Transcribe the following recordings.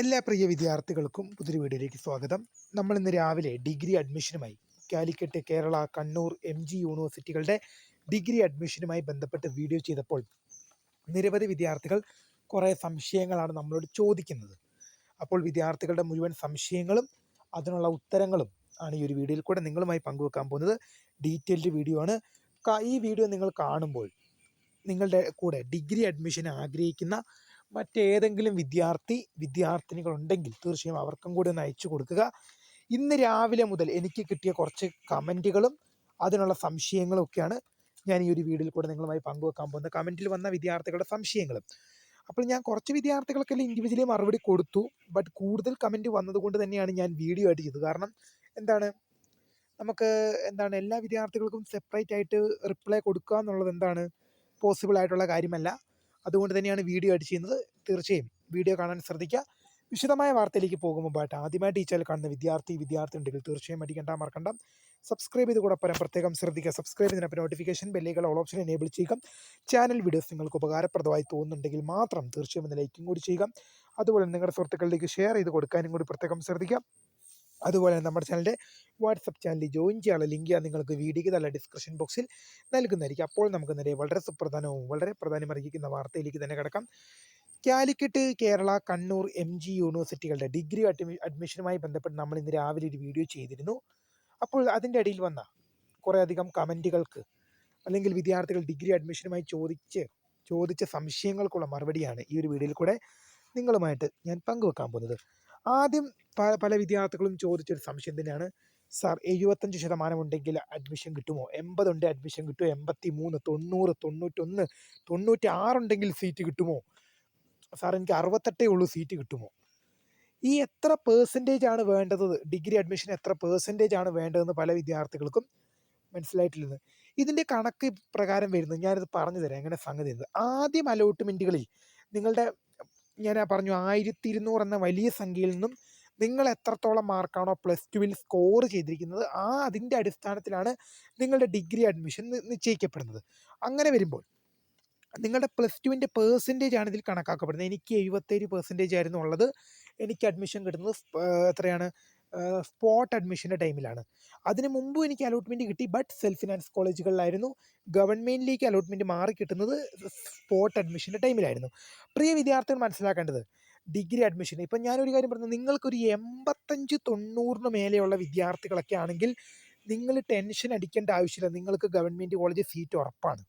എല്ലാ പ്രിയ വിദ്യാർത്ഥികൾക്കും പുതിയൊരു വീഡിയോയിലേക്ക് സ്വാഗതം. നമ്മൾ ഇന്ന് രാവിലെ ഡിഗ്രി അഡ്മിഷനുമായി കാലിക്കറ്റ് കേരള കണ്ണൂർ എം ജി യൂണിവേഴ്സിറ്റികളുടെ ഡിഗ്രി അഡ്മിഷനുമായി ബന്ധപ്പെട്ട് വീഡിയോ ചെയ്തപ്പോൾ നിരവധി വിദ്യാർത്ഥികൾ കുറേ സംശയങ്ങളാണ് നമ്മളോട് ചോദിക്കുന്നത്. അപ്പോൾ വിദ്യാർത്ഥികളുടെ മുഴുവൻ സംശയങ്ങളും അതിനുള്ള ഉത്തരങ്ങളും ആണ് ഈ ഒരു വീഡിയോയിൽ കൂടെ നിങ്ങളുമായി പങ്കുവെക്കാൻ പോകുന്നത്. ഡീറ്റെയിൽഡ് വീഡിയോ ആണ്. ഈ വീഡിയോ നിങ്ങൾ കാണുമ്പോൾ നിങ്ങളുടെ കൂടെ ഡിഗ്രി അഡ്മിഷൻ ആഗ്രഹിക്കുന്ന മറ്റേതെങ്കിലും വിദ്യാർത്ഥി വിദ്യാർത്ഥിനികൾ ഉണ്ടെങ്കിൽ തീർച്ചയായും അവർക്കും കൂടി ഒന്ന് അയച്ചു കൊടുക്കുക. ഇന്ന് രാവിലെ മുതൽ എനിക്ക് കിട്ടിയ കുറച്ച് കമന്റുകളും അതിനുള്ള സംശയങ്ങളും ഒക്കെയാണ് ഞാൻ ഈ ഒരു വീഡിയോയിൽ കൂടെ നിങ്ങളുമായി പങ്കുവെക്കാൻ പോകുന്നത്. കമന്റിൽ വന്ന വിദ്യാർത്ഥികളുടെ സംശയങ്ങളും. അപ്പോൾ ഞാൻ കുറച്ച് വിദ്യാർത്ഥികൾക്കെല്ലാം ഇൻഡിവിജ്വലി മറുപടി കൊടുത്തു. ബട്ട് കൂടുതൽ കമന്റ് വന്നതുകൊണ്ട് തന്നെയാണ് ഞാൻ വീഡിയോ ആയിട്ട് ചെയ്തത്. കാരണം എന്താണ്? നമുക്ക് എന്താണ്? എല്ലാ വിദ്യാർത്ഥികൾക്കും സെപ്പറേറ്റ് ആയിട്ട് റിപ്ലൈ കൊടുക്കുക എന്നുള്ളത് എന്താണ്? പോസിബിൾ ആയിട്ടുള്ള കാര്യമല്ല. അതുകൊണ്ട് തന്നെയാണ് വീഡിയോ ആയിട്ട് ചെയ്യുന്നത്. തീർച്ചയായും വീഡിയോ കാണാൻ ശ്രദ്ധിക്കുക. വിശദമായ വാർത്തയിലേക്ക് പോകുമ്പോഴായിട്ട് ആദ്യമായിട്ട് ഈ ചാനൽ കാണുന്ന വിദ്യാർത്ഥി വിദ്യാർത്ഥി ഉണ്ടെങ്കിൽ തീർച്ചയായും അടിക്കണ്ട മറക്കണ്ട. സബ്സ്ക്രൈബ് ചെയ്ത് കൂടെ പരം പ്രത്യേകം ശ്രദ്ധിക്കുക. സബ്സ്ക്രൈബ് ചെയ്തതിനൊപ്പം നോട്ടിഫിക്കേഷൻ ബെല്ലുകൾ ഓൾ ഓപ്ഷൻ എനേബിൾ ചെയ്യുക. ചാനൽ വീഡിയോസ് നിങ്ങൾക്ക് ഉപകാരപ്രദമായി തോന്നുന്നുണ്ടെങ്കിൽ മാത്രം തീർച്ചയായും ഒന്ന് ലൈക്കും കൂടി ചെയ്യുക. അതുപോലെ നിങ്ങളുടെ സുഹൃത്തുക്കളിലേക്ക് ഷെയർ ചെയ്ത് കൊടുക്കാനും കൂടി പ്രത്യേകം ശ്രദ്ധിക്കുക. അതുപോലെ നമ്മുടെ ചാനലിന്റെ വാട്സപ്പ് ചാനലിൽ ജോയിൻ ചെയ്യാനുള്ള ലിങ്ക് ഞാൻ നിങ്ങൾക്ക് വീഡിയോയ്ക്ക് നല്ല ഡിസ്ക്രിപ്ഷൻ ബോക്സിൽ നൽകുന്നതായിരിക്കും. അപ്പോൾ നമുക്ക് നേരെ വളരെ സുപ്രധാനവും വളരെ പ്രാധാന്യമർഹിക്കുന്ന വാർത്തയിലേക്ക് തന്നെ കിടക്കാം. കാലിക്കറ്റ് കേരള കണ്ണൂർ എം ജി യൂണിവേഴ്സിറ്റികളുടെ ഡിഗ്രി അഡ്മി അഡ്മിഷനുമായി ബന്ധപ്പെട്ട് നമ്മൾ ഇന്ന് രാവിലെ ഒരു വീഡിയോ ചെയ്തിരുന്നു. അപ്പോൾ അതിന്റെ ഇടയിൽ വന്ന കുറേയധികം കമന്റുകൾക്ക് അല്ലെങ്കിൽ വിദ്യാർത്ഥികൾ ഡിഗ്രി അഡ്മിഷനുമായി ചോദിച്ച് ചോദിച്ച സംശയങ്ങൾക്കുള്ള മറുപടിയാണ് ഈ ഒരു വീഡിയോയിൽ കൂടെ നിങ്ങളുമായിട്ട് ഞാൻ പങ്കുവെക്കാൻ പോകുന്നത്. ആദ്യം പല വിദ്യാർത്ഥികളും ചോദിച്ചൊരു സംശയം തന്നെയാണ്. സാർ എഴുപത്തഞ്ച് ശതമാനം ഉണ്ടെങ്കിൽ അഡ്മിഷൻ കിട്ടുമോ? എൺപതുണ്ട് അഡ്മിഷൻ കിട്ടുമോ എൺപത്തി മൂന്ന് തൊണ്ണൂറ് തൊണ്ണൂറ്റൊന്ന് തൊണ്ണൂറ്റി ആറുണ്ടെങ്കിൽ സീറ്റ് കിട്ടുമോ? സാർ എനിക്ക് അറുപത്തെട്ടേ ഉള്ളൂ സീറ്റ് കിട്ടുമോ? ഈ എത്ര പേഴ്സന്റേജ് ആണ് വേണ്ടത്? ഡിഗ്രി അഡ്മിഷൻ എത്ര പേഴ്സന്റേജ് ആണ് വേണ്ടതെന്ന് പല വിദ്യാർത്ഥികൾക്കും മനസ്സിലായിട്ടില്ലെന്ന്. ഇതിന്റെ കണക്ക് പ്രകാരം വരുന്നത് ഞാനിത് പറഞ്ഞു തരാം. എങ്ങനെ സംഗതി ആദ്യം അലോട്ട്മെന്റുകളിൽ നിങ്ങളുടെ ഞാൻ പറഞ്ഞു ആയിരത്തി ഇരുന്നൂറ് എന്ന വലിയ സംഖ്യയിൽ നിന്നും നിങ്ങൾ എത്രത്തോളം മാർക്കാണോ പ്ലസ് ടുവിൽ സ്കോർ ചെയ്തിരിക്കുന്നത് ആ അതിന്റെ അടിസ്ഥാനത്തിലാണ് നിങ്ങളുടെ ഡിഗ്രി അഡ്മിഷൻ നിശ്ചയിക്കപ്പെടുന്നത്. അങ്ങനെ വരുമ്പോൾ നിങ്ങളുടെ പ്ലസ് ടുവിന്റെ പേഴ്സന്റേജ് ആണ് ഇതിൽ കണക്കാക്കപ്പെടുന്നത്. എനിക്ക് എഴുപത്തേഴ് പേഴ്സന്റേജ് ആയിരുന്നു ഉള്ളത്. എനിക്ക് അഡ്മിഷൻ കിട്ടുന്നത് എത്രയാണ്? സ്പോട്ട് അഡ്മിഷന്റെ ടൈമിലാണ് അതിന് മുമ്പ് എനിക്ക് അലോട്ട്മെന്റ് കിട്ടി ബട്ട് സെൽഫ് ഫിനാൻസ് കോളേജുകളിലായിരുന്നു ഗവൺമെന്റിലേക്ക് അലോട്ട്മെന്റ് മാറി കിട്ടുന്നത് സ്പോട്ട് അഡ്മിഷന്റെ ടൈമിലായിരുന്നു പ്രിയ വിദ്യാർത്ഥികൾ മനസ്സിലാക്കേണ്ടത് ഡിഗ്രി അഡ്മിഷൻ ഇപ്പം ഞാനൊരു കാര്യം പറഞ്ഞു നിങ്ങൾക്കൊരു എൺപത്തഞ്ച് തൊണ്ണൂറിന് മേലെയുള്ള വിദ്യാർത്ഥികളൊക്കെ ആണെങ്കിൽ നിങ്ങൾ ടെൻഷൻ അടിക്കേണ്ട ആവശ്യമില്ല. നിങ്ങൾക്ക് ഗവൺമെന്റ് കോളേജ് സീറ്റ് ഉറപ്പാണ്.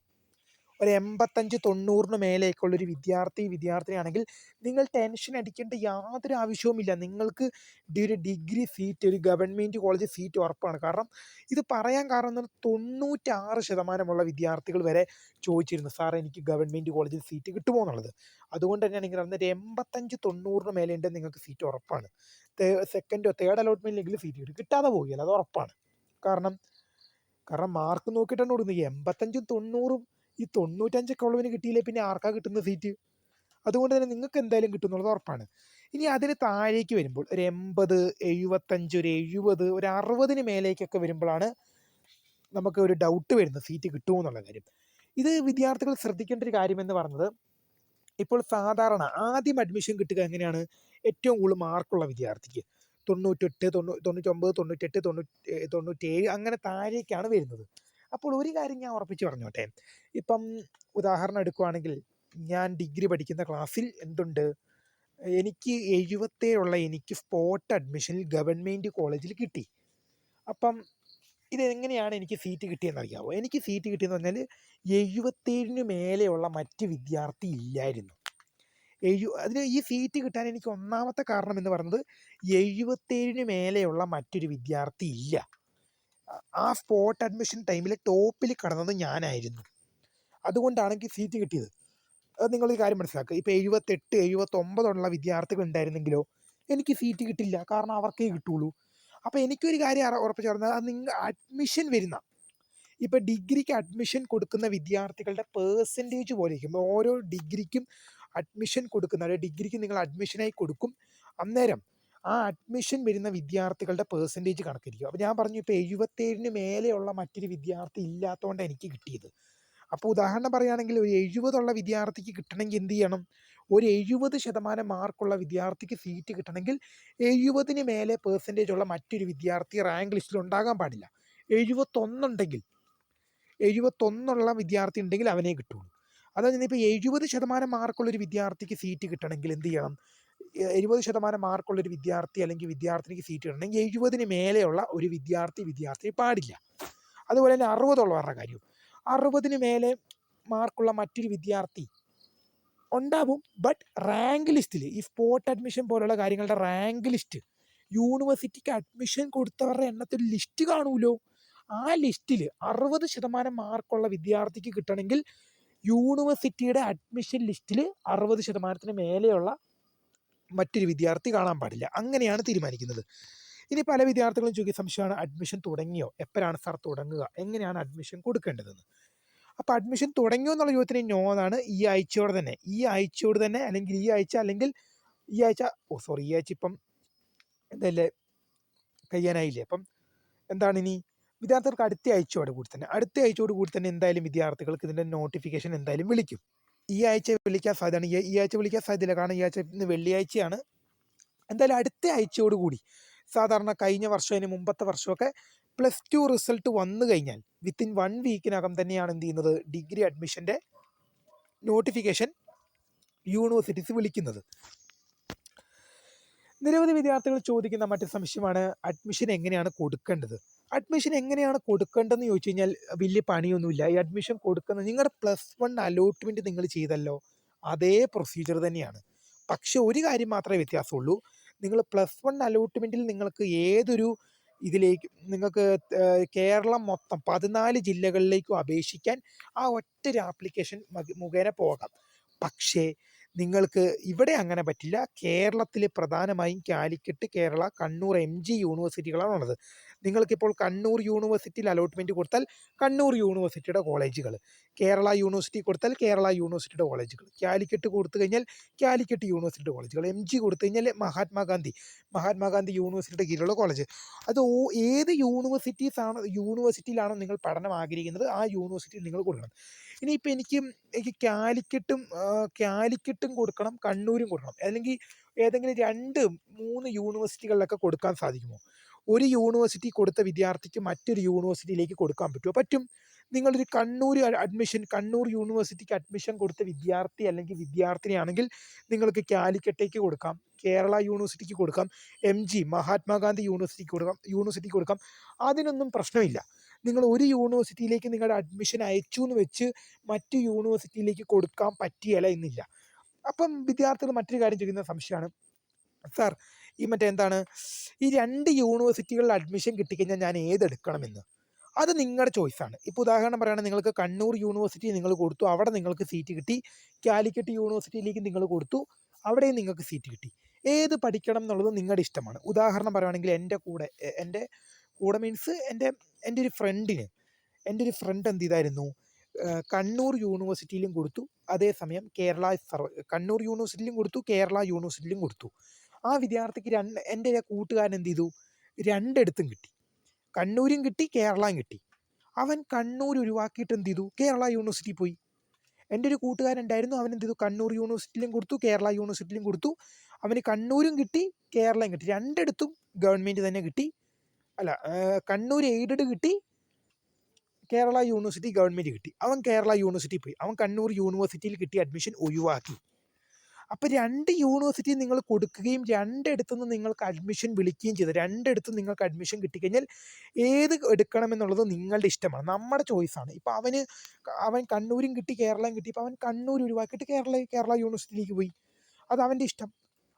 ഒരു എൺപത്തഞ്ച് തൊണ്ണൂറിന് മേലേക്കുള്ളൊരു വിദ്യാർത്ഥി വിദ്യാർത്ഥിനിയാണെങ്കിൽ നിങ്ങൾ ടെൻഷൻ അടിക്കേണ്ട യാതൊരു ആവശ്യവുമില്ല. നിങ്ങൾക്ക് ഒരു ഡിഗ്രി സീറ്റ് ഒരു ഗവൺമെന്റ് കോളേജ് സീറ്റ് ഉറപ്പാണ്. കാരണം ഇത് പറയാൻ കാരണം എന്ന് പറഞ്ഞാൽ തൊണ്ണൂറ്റാറ് ശതമാനമുള്ള വിദ്യാർത്ഥികൾ വരെ ചോദിച്ചിരുന്നു സാർ എനിക്ക് ഗവൺമെന്റ് കോളേജിൽ സീറ്റ് കിട്ടുമോ എന്നുള്ളത്? അതുകൊണ്ട് തന്നെയാണ് ഇങ്ങനെ പറഞ്ഞത് എൺപത്തഞ്ച് തൊണ്ണൂറിന് മേലെ ഉണ്ട് നിങ്ങൾക്ക് സീറ്റ് ഉറപ്പാണ്. സെക്കൻഡോ തേർഡ് അലോട്ട്മെന്റിലെങ്കിലും സീറ്റ് കിട്ടും. കിട്ടാതെ പോകില്ല അത് ഉറപ്പാണ്. കാരണം കാരണം മാർക്ക് നോക്കിയിട്ടാണ് കൊടുക്കുന്നത് എൺപത്തഞ്ചും തൊണ്ണൂറും ഈ തൊണ്ണൂറ്റഞ്ചൊക്കെ ഉള്ളവന് കിട്ടിയില്ലേ പിന്നെ ആർക്കാ കിട്ടുന്ന സീറ്റ് അതുകൊണ്ട് തന്നെ നിങ്ങൾക്ക് എന്തായാലും കിട്ടുന്നുള്ളത് ഉറപ്പാണ്. ഇനി അതിന് താഴേക്ക് വരുമ്പോൾ ഒരു എൺപത് എഴുപത്തഞ്ച് ഒരു എഴുപത് ഒരു അറുപതിന് മേലേക്കൊക്കെ വരുമ്പോഴാണ് നമുക്ക് ഒരു ഡൗട്ട് വരുന്നത് സീറ്റ് കിട്ടുമോ എന്നുള്ള കാര്യം. ഇത് വിദ്യാർത്ഥികൾ ശ്രദ്ധിക്കേണ്ട ഒരു കാര്യമെന്ന് പറഞ്ഞത് ഇപ്പോൾ സാധാരണ ആദ്യം അഡ്മിഷൻ കിട്ടുക എങ്ങനെയാണ്? ഏറ്റവും കൂടുതൽ മാർക്കുള്ള വിദ്യാർത്ഥിക്ക്. തൊണ്ണൂറ്റെട്ട് തൊണ്ണൂ തൊണ്ണൂറ്റൊമ്പത് തൊണ്ണൂറ്റെട്ട് തൊണ്ണൂറ്റി തൊണ്ണൂറ്റേഴ് അങ്ങനെ താഴേക്കാണ് വരുന്നത്. അപ്പോൾ ഒരു കാര്യം ഞാൻ ഉറപ്പിച്ച് പറഞ്ഞോട്ടെ? ഇപ്പം ഉദാഹരണം എടുക്കുവാണെങ്കിൽ ഞാൻ ഡിഗ്രി പഠിക്കുന്ന ക്ലാസ്സിൽ എന്തുണ്ട്? എനിക്ക് എഴുപത്തേഴുള്ള എനിക്ക് സ്പോട്ട് അഡ്മിഷനിൽ ഗവൺമെന്റ് കോളേജിൽ കിട്ടി. അപ്പം ഇതെങ്ങനെയാണ് എനിക്ക് സീറ്റ് കിട്ടിയെന്ന് അറിയാമോ എനിക്ക് സീറ്റ് കിട്ടിയെന്ന് പറഞ്ഞാൽ എഴുപത്തേഴിന് മേലെയുള്ള മറ്റ് വിദ്യാർത്ഥി ഇല്ലായിരുന്നു. എഴു അതിന് ഈ സീറ്റ് കിട്ടാൻ എനിക്ക് ഒന്നാമത്തെ കാരണം എന്ന് പറയുന്നത് എഴുപത്തേഴിന് മേലെയുള്ള മറ്റൊരു വിദ്യാർത്ഥി ഇല്ല. ആ- സ്പോട്ട് അഡ്മിഷൻ ടൈമിൽ ടോപ്പിൽ കടന്നത് ഞാനായിരുന്നു. അതുകൊണ്ടാണ് എനിക്ക് സീറ്റ് കിട്ടിയത്. അത് നിങ്ങൾ ഈ കാര്യം മനസ്സിലാക്കുക ഇപ്പോൾ എഴുപത്തെട്ട് എഴുപത്തൊമ്പതുള്ള വിദ്യാർത്ഥികൾ ഉണ്ടായിരുന്നെങ്കിലോ എനിക്ക് സീറ്റ് കിട്ടില്ല. കാരണം അവർക്കേ കിട്ടുള്ളൂ. അപ്പോൾ എനിക്കൊരു കാര്യം ഉറപ്പിച്ചു പറഞ്ഞാൽ അത് നിങ്ങൾ അഡ്മിഷൻ വരുന്ന. ഇപ്പോൾ ഡിഗ്രിക്ക് അഡ്മിഷൻ കൊടുക്കുന്ന വിദ്യാർത്ഥികളുടെ പേഴ്സന്റേജ് പോലെ ഓരോ ഡിഗ്രിക്കും അഡ്മിഷൻ കൊടുക്കുന്ന ഡിഗ്രിക്ക് നിങ്ങൾ അഡ്മിഷനായി കൊടുക്കും. അന്നേരം ആ അഡ്മിഷൻ വരുന്ന വിദ്യാർത്ഥികളുടെ പേഴ്സന്റേജ് കണക്കിരിക്കും. അപ്പോൾ ഞാൻ പറഞ്ഞു ഇപ്പോൾ എഴുപത്തേഴിന് മേലെയുള്ള മറ്റൊരു വിദ്യാർത്ഥി ഇല്ലാത്തതുകൊണ്ട് എനിക്ക് കിട്ടിയത്. അപ്പോൾ ഉദാഹരണം പറയുകയാണെങ്കിൽ ഒരു എഴുപതുള്ള വിദ്യാർത്ഥിക്ക് കിട്ടണമെങ്കിൽ എന്ത് ചെയ്യണം? ഒരു എഴുപത് ശതമാനം മാർക്കുള്ള വിദ്യാർത്ഥിക്ക് സീറ്റ് കിട്ടണമെങ്കിൽ എഴുപതിന് മേലെ പേഴ്സന്റേജ് ഉള്ള മറ്റൊരു വിദ്യാർത്ഥി റാങ്ക് ലിസ്റ്റിൽ ഉണ്ടാകാൻ പാടില്ല. എഴുപത്തൊന്നുണ്ടെങ്കിൽ എഴുപത്തൊന്നുള്ള വിദ്യാർത്ഥി ഉണ്ടെങ്കിൽ അവനെ കിട്ടുള്ളൂ. അതായത് ഇപ്പോൾ എഴുപത് ശതമാനം മാർക്കുള്ള ഒരു വിദ്യാർത്ഥിക്ക് സീറ്റ് കിട്ടണമെങ്കിൽ എന്ത് ചെയ്യണം? എഴുപത് ശതമാനം മാർക്കുള്ള ഒരു വിദ്യാർത്ഥി അല്ലെങ്കിൽ വിദ്യാർത്ഥിനിക്ക് സീറ്റ് കിട്ടണമെങ്കിൽ എഴുപതിന് മേലെയുള്ള ഒരു വിദ്യാർത്ഥി വിദ്യാർത്ഥി പാടില്ല. അതുപോലെ തന്നെ അറുപതുള്ളവരുടെ കാര്യം അറുപതിന് മേലെ മാർക്കുള്ള മറ്റൊരു വിദ്യാർത്ഥി ഉണ്ടാവും. ബട്ട് റാങ്ക് ലിസ്റ്റിൽ ഈ സ്പോട്ട് അഡ്മിഷൻ പോലുള്ള കാര്യങ്ങളുടെ റാങ്ക് ലിസ്റ്റ് യൂണിവേഴ്സിറ്റിക്ക് അഡ്മിഷൻ കൊടുത്തവരുടെ എണ്ണത്തിൽ ലിസ്റ്റ് കാണൂലോ ആ ലിസ്റ്റിൽ അറുപത് ശതമാനം മാർക്കുള്ള വിദ്യാർത്ഥിക്ക് കിട്ടണമെങ്കിൽ യൂണിവേഴ്സിറ്റിയുടെ അഡ്മിഷൻ ലിസ്റ്റിൽ അറുപത് ശതമാനത്തിന് മേലെയുള്ള മറ്റൊരു വിദ്യാർത്ഥി കാണാൻ പാടില്ല. അങ്ങനെയാണ് തീരുമാനിക്കുന്നത്. ഇനി പല വിദ്യാർത്ഥികളും ചോദിക്കുന്ന സംശയമാണ് അഡ്മിഷൻ തുടങ്ങിയോ? എപ്പോഴാണ് സാർ തുടങ്ങുക? എങ്ങനെയാണ് അഡ്മിഷൻ കൊടുക്കേണ്ടതെന്ന്? അപ്പോൾ അഡ്മിഷൻ തുടങ്ങിയോ എന്നുള്ള ചോദ്യത്തിന് നോ എന്നാണ് ഈ ആഴ്ചയോടെ തന്നെ. ഈ ആഴ്ചയോട് തന്നെ അല്ലെങ്കിൽ ഈ ആഴ്ച അല്ലെങ്കിൽ ഈ ആഴ്ച ഓ സോറി ഈ ആഴ്ച ഇപ്പം എന്തല്ലേ കഴിയാനായില്ലേ? അപ്പം എന്താണ് ഇനി? വിദ്യാർത്ഥികൾക്ക് അടുത്ത ആഴ്ചയോട് കൂടി തന്നെ. അടുത്ത ആഴ്ചയോട് കൂടി തന്നെ എന്തായാലും വിദ്യാർത്ഥികൾക്ക് ഇതിന്റെ നോട്ടിഫിക്കേഷൻ എന്തായാലും വിളിക്കും. ഈ ആഴ്ച വിളിക്കാൻ സാധ്യതയാണ് ഈ ആഴ്ച വിളിക്കാൻ സാധ്യതയില്ല. കാരണം ഈ ആഴ്ച ഇന്ന് വെള്ളിയാഴ്ചയാണ്. എന്തായാലും അടുത്ത ആഴ്ചയോട് കൂടി സാധാരണ കഴിഞ്ഞ വർഷം അതിന് മുമ്പത്തെ വർഷമൊക്കെ പ്ലസ് ടു റിസൾട്ട് വന്നു കഴിഞ്ഞാൽ വിത്തിൻ വൺ വീക്കിനകം തന്നെയാണ് എന്ത് ചെയ്യുന്നത്? ഡിഗ്രി അഡ്മിഷന്റെ നോട്ടിഫിക്കേഷൻ യൂണിവേഴ്സിറ്റീസ് വിളിക്കുന്നത്. നിരവധി വിദ്യാർത്ഥികൾ ചോദിക്കുന്ന മറ്റു സംശയമാണ് അഡ്മിഷൻ എങ്ങനെയാണ് കൊടുക്കേണ്ടത്? അഡ്മിഷൻ എങ്ങനെയാണ് കൊടുക്കേണ്ടതെന്ന് ചോദിച്ചു കഴിഞ്ഞാൽ വലിയ പണിയൊന്നുമില്ല. ഈ അഡ്മിഷൻ കൊടുക്കുന്ന നിങ്ങളുടെ പ്ലസ് വൺ അലോട്ട്മെന്റ് നിങ്ങൾ ചെയ്തല്ലോ. അതേ പ്രൊസീജിയർ തന്നെയാണ്. പക്ഷേ ഒരു കാര്യം മാത്രമേ വ്യത്യാസമുള്ളൂ. നിങ്ങൾ പ്ലസ് വൺ അലോട്ട്മെന്റിൽ നിങ്ങൾക്ക് ഏതൊരു ഇതിലേക്ക് നിങ്ങൾക്ക് കേരളം മൊത്തം പതിനാല് ജില്ലകളിലേക്കും അപേക്ഷിക്കാൻ ആ ഒറ്റൊരു ആപ്ലിക്കേഷൻ മുഖേന പോകാം. പക്ഷേ നിങ്ങൾക്ക് ഇവിടെ അങ്ങനെ പറ്റില്ല. കേരളത്തിൽ പ്രധാനമായും കാലിക്കറ്റ് കേരള കണ്ണൂർ എം ജി യൂണിവേഴ്സിറ്റികളാണ് ഉള്ളത്. നിങ്ങൾക്കിപ്പോൾ കണ്ണൂർ യൂണിവേഴ്സിറ്റിയിൽ അലോട്ട്മെന്റ് കൊടുത്താൽ കണ്ണൂർ യൂണിവേഴ്സിറ്റിയുടെ കോളേജുകൾ കേരള യൂണിവേഴ്സിറ്റി കൊടുത്താൽ കേരള യൂണിവേഴ്സിറ്റിയുടെ കോളേജുകൾ കാലിക്കറ്റ് കൊടുത്തു കഴിഞ്ഞാൽ കാലിക്കറ്റ് യൂണിവേഴ്സിറ്റിയുടെ കോളേജുകൾ എം ജി കൊടുത്തു കഴിഞ്ഞാൽ മഹാത്മാഗാന്ധി മഹാത്മാഗാന്ധി യൂണിവേഴ്സിറ്റിയുടെ കീഴിലുള്ള കോളേജ്. അത് ഏത് യൂണിവേഴ്സിറ്റീസ് ആണ് യൂണിവേഴ്സിറ്റിയിലാണോ നിങ്ങൾ പഠനം ആഗ്രഹിക്കുന്നത് ആ യൂണിവേഴ്സിറ്റിയിൽ നിങ്ങൾ കൊടുക്കണം. ഇനിയിപ്പോൾ എനിക്ക് എനിക്ക് കാലിക്കറ്റും കാലിക്കറ്റും കൊടുക്കണം കണ്ണൂരും കൊടുക്കണം. അല്ലെങ്കിൽ ഏതെങ്കിലും രണ്ട് മൂന്ന് യൂണിവേഴ്സിറ്റികളിലൊക്കെ കൊടുക്കാൻ സാധിക്കുമോ? ഒരു യൂണിവേഴ്സിറ്റി കൊടുത്ത വിദ്യാർത്ഥിക്ക് മറ്റൊരു യൂണിവേഴ്സിറ്റിയിലേക്ക് കൊടുക്കാൻ പറ്റുമോ പറ്റും. നിങ്ങളൊരു കണ്ണൂർ അഡ്മിഷൻ കണ്ണൂർ യൂണിവേഴ്സിറ്റിക്ക് അഡ്മിഷൻ കൊടുത്ത വിദ്യാർത്ഥി അല്ലെങ്കിൽ വിദ്യാർത്ഥിനിയാണെങ്കിൽ നിങ്ങൾക്ക് കാലിക്കറ്റേക്ക് കൊടുക്കാം. കേരള യൂണിവേഴ്സിറ്റിക്ക് കൊടുക്കാം. എം ജി മഹാത്മാഗാന്ധി യൂണിവേഴ്സിറ്റിക്ക് കൊടുക്കാം. യൂണിവേഴ്സിറ്റിക്ക് കൊടുക്കാം. അതിനൊന്നും പ്രശ്നമില്ല. നിങ്ങൾ ഒരു യൂണിവേഴ്സിറ്റിയിലേക്ക് നിങ്ങളുടെ അഡ്മിഷൻ അയച്ചു എന്ന് വെച്ച് മറ്റു യൂണിവേഴ്സിറ്റിയിലേക്ക് കൊടുക്കാൻ പറ്റിയല്ല എന്നില്ല. അപ്പം വിദ്യാർത്ഥികൾ മറ്റൊരു കാര്യം ചോദിക്കുന്ന സംശയമാണ്. സാർ ഈ മറ്റേ എന്താണ്? ഈ രണ്ട് യൂണിവേഴ്സിറ്റികളിൽ അഡ്മിഷൻ കിട്ടിക്കഴിഞ്ഞാൽ ഞാൻ ഏതെടുക്കണമെന്ന്? അത് നിങ്ങളുടെ ചോയ്സാണ് ഇപ്പോൾ ഉദാഹരണം പറയുകയാണെങ്കിൽ നിങ്ങൾക്ക് കണ്ണൂർ യൂണിവേഴ്സിറ്റി നിങ്ങൾ കൊടുത്തു അവിടെ നിങ്ങൾക്ക് സീറ്റ് കിട്ടി. കാലിക്കറ്റ് യൂണിവേഴ്സിറ്റിയിലേക്ക് നിങ്ങൾ കൊടുത്തു അവിടെയും നിങ്ങൾക്ക് സീറ്റ് കിട്ടി. ഏത് പഠിക്കണം എന്നുള്ളത് നിങ്ങളുടെ ഇഷ്ടമാണ്. ഉദാഹരണം പറയുകയാണെങ്കിൽ എന്റെ കൂടെ എന്റെ കൂടെ മീൻസ് എന്റെ എന്റെ ഒരു ഫ്രണ്ടിന് എന്റെ ഒരു ഫ്രണ്ട് എന്ത് ചെയ്തായിരുന്നു? കണ്ണൂർ യൂണിവേഴ്സിറ്റിയിലും കൊടുത്തു. അതേസമയം കേരള സർവ കണ്ണൂർ യൂണിവേഴ്സിറ്റിയിലും കൊടുത്തു കേരള യൂണിവേഴ്സിറ്റിയിലും കൊടുത്തു. ആ വിദ്യാർത്ഥിക്ക് രണ്ട് എന്റെ കൂട്ടുകാരൻ എന്ത് ചെയ്തു? രണ്ടിടത്തും കിട്ടി. കണ്ണൂരും കിട്ടി കേരളയും കിട്ടി. അവൻ കണ്ണൂർ ഒഴിവാക്കിയിട്ട് എന്ത് ചെയ്തു? കേരള യൂണിവേഴ്സിറ്റി പോയി. എന്റെ ഒരു കൂട്ടുകാരൻ ഉണ്ടായിരുന്നു. അവൻ എന്ത് ചെയ്തു? കണ്ണൂർ യൂണിവേഴ്സിറ്റിയിലും കൊടുത്തു കേരള യൂണിവേഴ്സിറ്റിയിലും കൊടുത്തു. അവന് കണ്ണൂരും കിട്ടി കേരളയും കിട്ടി. രണ്ടിടത്തും ഗവൺമെന്റ് തന്നെ കിട്ടി. അല്ല കണ്ണൂർ എയ്ഡഡ് കിട്ടി കേരള യൂണിവേഴ്സിറ്റി ഗവൺമെന്റ് കിട്ടി. അവൻ കേരള യൂണിവേഴ്സിറ്റി പോയി. അവൻ കണ്ണൂർ യൂണിവേഴ്സിറ്റിയിൽ കിട്ടിയ അഡ്മിഷൻ ഒഴിവാക്കി. അപ്പോൾ രണ്ട് യൂണിവേഴ്സിറ്റി നിങ്ങൾ കൊടുക്കുകയും രണ്ടിടത്തുനിന്ന് നിങ്ങൾക്ക് അഡ്മിഷൻ വിളിക്കുകയും ചെയ്തു. രണ്ടിടത്തും നിങ്ങൾക്ക് അഡ്മിഷൻ കിട്ടിക്കഴിഞ്ഞാൽ ഏത് എടുക്കണമെന്നുള്ളത് നിങ്ങളുടെ ഇഷ്ടമാണ്. നമ്മുടെ ചോയ്സാണ് ഇപ്പോൾ അവന് അവൻ കണ്ണൂരും കിട്ടി കേരളം കിട്ടി. ഇപ്പോൾ അവൻ കണ്ണൂർ ഒഴിവാക്കിയിട്ട് കേരള കേരള യൂണിവേഴ്സിറ്റിയിലേക്ക് പോയി. അത് അവന്റെ ഇഷ്ടം.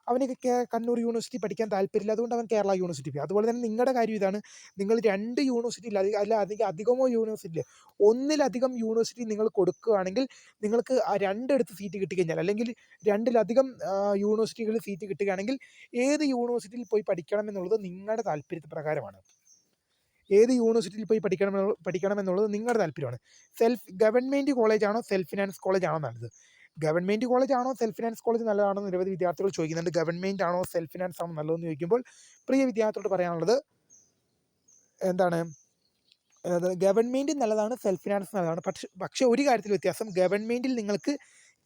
അവന് കണ്ണൂർ യൂണിവേഴ്സിറ്റി പഠിക്കാൻ താല്പര്യമില്ല. അതുകൊണ്ട് അവൻ കേരള യൂണിവേഴ്സിറ്റി പോയി. അതുപോലെ തന്നെ നിങ്ങളുടെ കാര്യം ഇതാണ്. നിങ്ങൾ രണ്ട് യൂണിവേഴ്സിറ്റി അല്ല അധികം അധികമോ യൂണിവേഴ്സിറ്റി ഒന്നിലധികം യൂണിവേഴ്സിറ്റി നിങ്ങൾ കൊടുക്കുകയാണെങ്കിൽ നിങ്ങൾക്ക് ആ രണ്ടിടത്ത് സീറ്റ് കിട്ടിക്കഴിഞ്ഞാൽ അല്ലെങ്കിൽ രണ്ടിലധികം യൂണിവേഴ്സിറ്റികളിൽ സീറ്റ് കിട്ടുകയാണെങ്കിൽ ഏത് യൂണിവേഴ്സിറ്റിയിൽ പോയി പഠിക്കണം എന്നുള്ളത് നിങ്ങളുടെ താല്പര്യത്തെ പ്രകാരമാണ്. ഏത് യൂണിവേഴ്സിറ്റിയിൽ പോയി പഠിക്കണം പഠിക്കണം എന്നുള്ളത് നിങ്ങളുടെ താല്പര്യമാണ്. സെൽഫ് ഗവൺമെന്റ് കോളേജാണോ സെൽഫ് ഫിനാൻസ് കോളേജാണോ നല്ലത്? ഗവൺമെന്റ് കോളേജ് ആണോ സെൽഫ് ഫിനാൻസ് കോളേജ് നല്ലതാണോ നിരവധി വിദ്യാർത്ഥികൾ ചോദിക്കുന്നുണ്ട്. ഗവൺമെന്റ് ആണോ സെൽഫ് ഫിനാൻസ് ആണോ നല്ലതെന്ന് ചോദിക്കുമ്പോൾ പ്രിയ വിദ്യാർത്ഥികളോട് പറയാനുള്ളത് എന്താണ്? ഗവൺമെന്റ് നല്ലതാണ് സെൽഫ് ഫിനാൻസ് നല്ലതാണ്. പക്ഷേ പക്ഷേ ഒരു കാര്യത്തിൽ വ്യത്യാസം ഗവൺമെന്റിൽ നിങ്ങൾക്ക്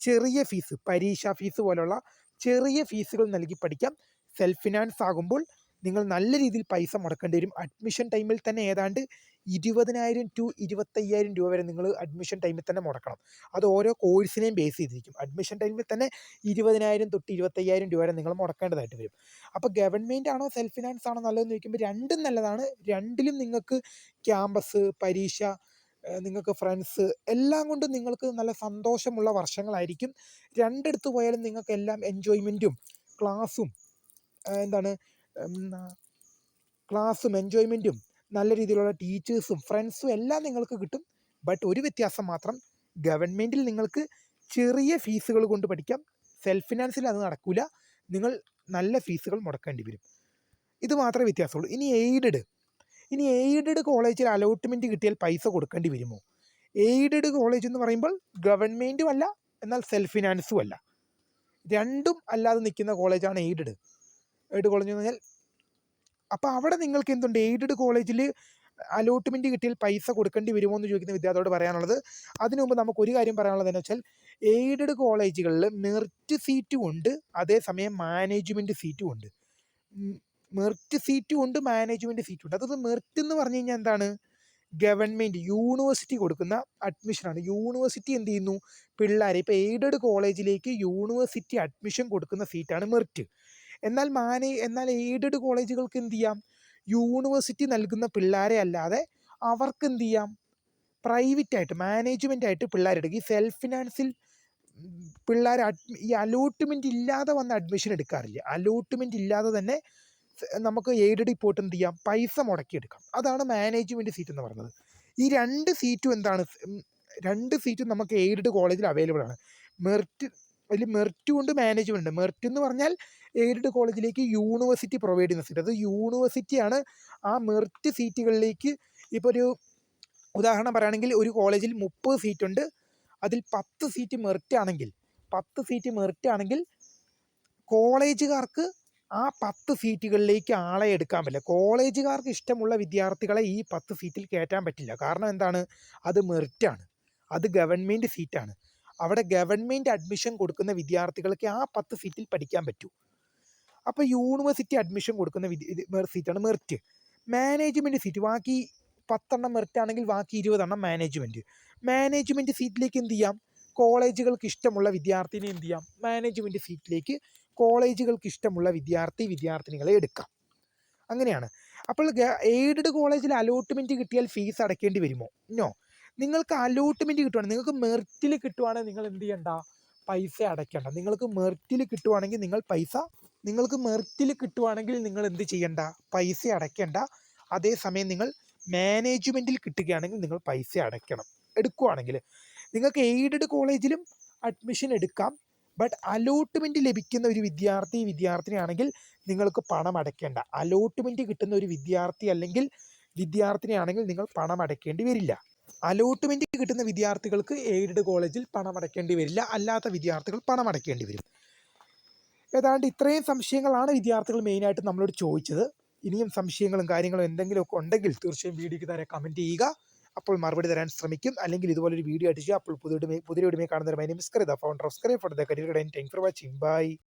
ചെറിയ ഫീസ് പരീക്ഷ ഫീസ് പോലുള്ള ചെറിയ ഫീസുകൾ നൽകി പഠിക്കാം. സെൽഫ് ഫിനാൻസ് ആകുമ്പോൾ നിങ്ങൾ നല്ല രീതിയിൽ പൈസ മുടക്കേണ്ടി വരും. അഡ്മിഷൻ ടൈമിൽ തന്നെ ഏതാണ്ട് ഇരുപതിനായിരം ടു ഇരുപത്തയ്യായിരം രൂപ വരെ നിങ്ങൾ അഡ്മിഷൻ ടൈമിൽ തന്നെ മുടക്കണം. അത് ഓരോ കോഴ്സിനെയും ബേസ് ചെയ്തിരിക്കും. അഡ്മിഷൻ ടൈമിൽ തന്നെ ഇരുപതിനായിരം തൊട്ട് ഇരുപത്തയ്യായിരം രൂപ വരെ നിങ്ങൾ മുടക്കേണ്ടതായിട്ട് വരും. അപ്പോൾ ഗവൺമെന്റ് ആണോ സെൽഫ് ഫിനാൻസ് ആണോ നല്ലതെന്ന് ചോദിക്കുമ്പോൾ രണ്ടും നല്ലതാണ്. രണ്ടിലും നിങ്ങൾക്ക് ക്യാമ്പസ് പരീക്ഷ നിങ്ങൾക്ക് ഫ്രണ്ട്സ് എല്ലാം കൊണ്ടും നിങ്ങൾക്ക് നല്ല സന്തോഷമുള്ള വർഷങ്ങളായിരിക്കും. രണ്ടിടത്ത് പോയാലും നിങ്ങൾക്ക് എല്ലാം എൻജോയ്മെന്റും ക്ലാസ്സും എന്താണ് ക്ലാസ്സും എൻജോയ്മെന്റും നല്ല രീതിയിലുള്ള ടീച്ചേഴ്സും ഫ്രണ്ട്സും എല്ലാം നിങ്ങൾക്ക് കിട്ടും. ബട്ട് ഒരു വ്യത്യാസം മാത്രം ഗവൺമെന്റിൽ നിങ്ങൾക്ക് ചെറിയ ഫീസുകൾ കൊണ്ട് പഠിക്കാം. സെൽഫ് ഫിനാൻസിൽ അത് നടക്കില്ല നിങ്ങൾ നല്ല ഫീസുകൾ മുടക്കേണ്ടി വരും. ഇത് മാത്രമേ വ്യത്യാസമുള്ളൂ. ഇനി എയ്ഡഡ് ഇനി എയ്ഡഡ് കോളേജിൽ അലോട്ട്മെന്റ് കിട്ടിയാൽ പൈസ കൊടുക്കേണ്ടി വരുമോ? എയ്ഡഡ് കോളേജ് എന്ന് പറയുമ്പോൾ ഗവൺമെന്റും അല്ല എന്നാൽ സെൽഫ് ഫിനാൻസും അല്ല. രണ്ടും അല്ലാതെ നിൽക്കുന്ന കോളേജാണ് എയ്ഡഡ് എയ്ഡ് കോളേജ് എന്ന് പറഞ്ഞാൽ അപ്പോൾ അവിടെ നിങ്ങൾക്ക് എന്തുണ്ട്? എയ്ഡഡ് കോളേജിൽ അലോട്ട്മെന്റ് കിട്ടിയാൽ പൈസ കൊടുക്കേണ്ടി വരുമോ എന്ന് ചോദിക്കുന്ന വിദ്യാർത്ഥിയോട് പറയാനുള്ളത്. അതിനു മുമ്പ് നമുക്ക് ഒരു കാര്യം പറയാനുള്ളത് എന്ന് വെച്ചാൽ എയ്ഡഡ് കോളേജുകളിൽ മെറിറ്റ് സീറ്റും ഉണ്ട് അതേസമയം മാനേജ്മെന്റ് സീറ്റും ഉണ്ട്. മെറിറ്റ് സീറ്റും ഉണ്ട് മാനേജ്മെന്റ് സീറ്റും ഉണ്ട്. അതായത് മെറിറ്റ് എന്ന് പറഞ്ഞു കഴിഞ്ഞാൽ എന്താണ്? ഗവൺമെന്റ് യൂണിവേഴ്സിറ്റി കൊടുക്കുന്ന അഡ്മിഷനാണ് യൂണിവേഴ്സിറ്റി എന്ത് ചെയ്യുന്നു? പിള്ളേരെ ഇപ്പോൾ എയ്ഡഡ് കോളേജിലേക്ക് യൂണിവേഴ്സിറ്റി അഡ്മിഷൻ കൊടുക്കുന്ന സീറ്റാണ് മെറിറ്റ് എന്നാൽ മാനേ എന്നാൽ എയ്ഡഡ് കോളേജുകൾക്ക് എന്ത് ചെയ്യാം? യൂണിവേഴ്സിറ്റി നൽകുന്ന പിള്ളേരെ അല്ലാതെ അവർക്ക് എന്ത് ചെയ്യാം? പ്രൈവറ്റ് ആയിട്ട് മാനേജ്മെന്റ് ആയിട്ട് പിള്ളേരെടുക്കുക ഈ സെൽഫ് ഫിനാൻസിൽ പിള്ളേർ ഈ അലോട്ട്മെന്റ് ഇല്ലാതെ വന്ന് അഡ്മിഷൻ എടുക്കാറില്ല. അലോട്ട്മെന്റ് ഇല്ലാതെ തന്നെ നമുക്ക് എയ്ഡഡ് പോയിട്ട് എന്ത് ചെയ്യാം? പൈസ മുടക്കിയെടുക്കാം. അതാണ് മാനേജ്മെന്റ് സീറ്റ് എന്ന് പറയുന്നത്. ഈ രണ്ട് സീറ്റും എന്താണ്? രണ്ട് സീറ്റും നമുക്ക് എയ്ഡഡ് കോളേജിൽ അവൈലബിൾ ആണ്. മെറിറ്റ് അതിൽ മെറിറ്റ് കൊണ്ട് മാനേജ്മെന്റ് ഉണ്ട്. മെറിറ്റ് എന്ന് പറഞ്ഞാൽ എയ്ഡഡ് കോളേജിലേക്ക് യൂണിവേഴ്സിറ്റി പ്രൊവൈഡ് ചെയ്യുന്ന സീറ്റ് അത് യൂണിവേഴ്സിറ്റിയാണ് ആ മെറിറ്റ് സീറ്റുകളിലേക്ക് ഇപ്പോൾ ഒരു ഉദാഹരണം പറയുകയാണെങ്കിൽ ഒരു കോളേജിൽ മുപ്പത് സീറ്റ് ഉണ്ട്. അതിൽ പത്ത് സീറ്റ് മെറിറ്റ് ആണെങ്കിൽ പത്ത് സീറ്റ് മെറിറ്റ് ആണെങ്കിൽ കോളേജുകാർക്ക് ആ പത്ത് സീറ്റുകളിലേക്ക് ആളെ എടുക്കാൻ പറ്റില്ല. കോളേജുകാർക്ക് ഇഷ്ടമുള്ള വിദ്യാർത്ഥികളെ ഈ പത്ത് സീറ്റിൽ കയറ്റാൻ പറ്റില്ല. കാരണം എന്താണ്? അത് മെറിറ്റാണ് അത് ഗവൺമെന്റ് സീറ്റാണ് അവിടെ ഗവൺമെന്റ് അഡ്മിഷൻ കൊടുക്കുന്ന വിദ്യാർത്ഥികൾക്ക് ആ പത്ത് സീറ്റിൽ പഠിക്കാൻ പറ്റൂ. അപ്പോൾ യൂണിവേഴ്സിറ്റി അഡ്മിഷൻ കൊടുക്കുന്ന സീറ്റാണ് മെറിറ്റ്. മാനേജ്മെന്റ് സീറ്റ് ബാക്കി പത്തെണ്ണം മെറിറ്റ് ആണെങ്കിൽ ബാക്കി ഇരുപതെണ്ണം മാനേജ്മെന്റ് മാനേജ്മെന്റ് സീറ്റിലേക്ക് എന്ത് ചെയ്യാം? കോളേജുകൾക്ക് ഇഷ്ടമുള്ള വിദ്യാർത്ഥിനെ എന്ത് ചെയ്യാം? മാനേജ്മെന്റ് സീറ്റിലേക്ക് കോളേജുകൾക്ക് ഇഷ്ടമുള്ള വിദ്യാർത്ഥി വിദ്യാർത്ഥിനികളെ എടുക്കാം. അങ്ങനെയാണ്. അപ്പോൾ എയ്ഡഡ് കോളേജിൽ അലോട്ട്മെന്റ് കിട്ടിയാൽ ഫീസ് അടയ്ക്കേണ്ടി വരുമോ? നോ നിങ്ങൾക്ക് അലോട്ട്മെന്റ് കിട്ടുവാണെങ്കിൽ നിങ്ങൾക്ക് മെറിറ്റിൽ കിട്ടുവാണെങ്കിൽ നിങ്ങൾ എന്ത് ചെയ്യണ്ട? പൈസ അടയ്ക്കേണ്ട. നിങ്ങൾക്ക് മെറിറ്റിൽ കിട്ടുവാണെങ്കിൽ നിങ്ങൾ പൈസ നിങ്ങൾക്ക് മെറിറ്റിൽ കിട്ടുവാണെങ്കിൽ നിങ്ങൾ എന്ത് ചെയ്യണ്ട? പൈസ അടയ്ക്കേണ്ട. അതേസമയം നിങ്ങൾ മാനേജ്മെന്റിൽ കിട്ടുകയാണെങ്കിൽ നിങ്ങൾ പൈസ അടയ്ക്കണം. എടുക്കുവാണെങ്കിൽ നിങ്ങൾക്ക് എയ്ഡഡ് കോളേജിലും അഡ്മിഷൻ എടുക്കാം. ബട്ട് അലോട്ട്മെന്റ് ലഭിക്കുന്ന ഒരു വിദ്യാർത്ഥി വിദ്യാർത്ഥിനിയാണെങ്കിൽ നിങ്ങൾക്ക് പണം അടയ്ക്കേണ്ട. അലോട്ട്മെന്റ് കിട്ടുന്ന ഒരു വിദ്യാർത്ഥി അല്ലെങ്കിൽ വിദ്യാർത്ഥിനിയാണെങ്കിൽ നിങ്ങൾ പണം അടയ്ക്കേണ്ടി വരില്ല. അലോട്ട്മെന്റ് കിട്ടുന്ന വിദ്യാർത്ഥികൾക്ക് എയ്ഡഡ് കോളേജിൽ പണം അടയ്ക്കേണ്ടി വരില്ല. അല്ലാത്ത വിദ്യാർത്ഥികൾ പണം അടയ്ക്കേണ്ടി വരും. ഏതാണ്ട് ഇത്രയും സംശയങ്ങളാണ് വിദ്യാർത്ഥികൾ മെയിനായിട്ട് നമ്മളോട് ചോദിച്ചത്. ഇനിയും സംശയങ്ങളും കാര്യങ്ങളും എന്തെങ്കിലുമൊക്കെ ഉണ്ടെങ്കിൽ തീർച്ചയായും വീഡിയോയ്ക്ക് താരെ കമന്റ് ചെയ്യുക. അപ്പോൾ മറുപടി തരാൻ ശ്രമിക്കും. അല്ലെങ്കിൽ ഇതുപോലൊരു വീഡിയോ അടിച്ചു അപ്പോൾ പുതിയ പുതിയ വീഡിയോ കാണുന്നവർ മൈ നെയിം ഇസ്കറിത founder of സ്കറി for the career thank for watching bye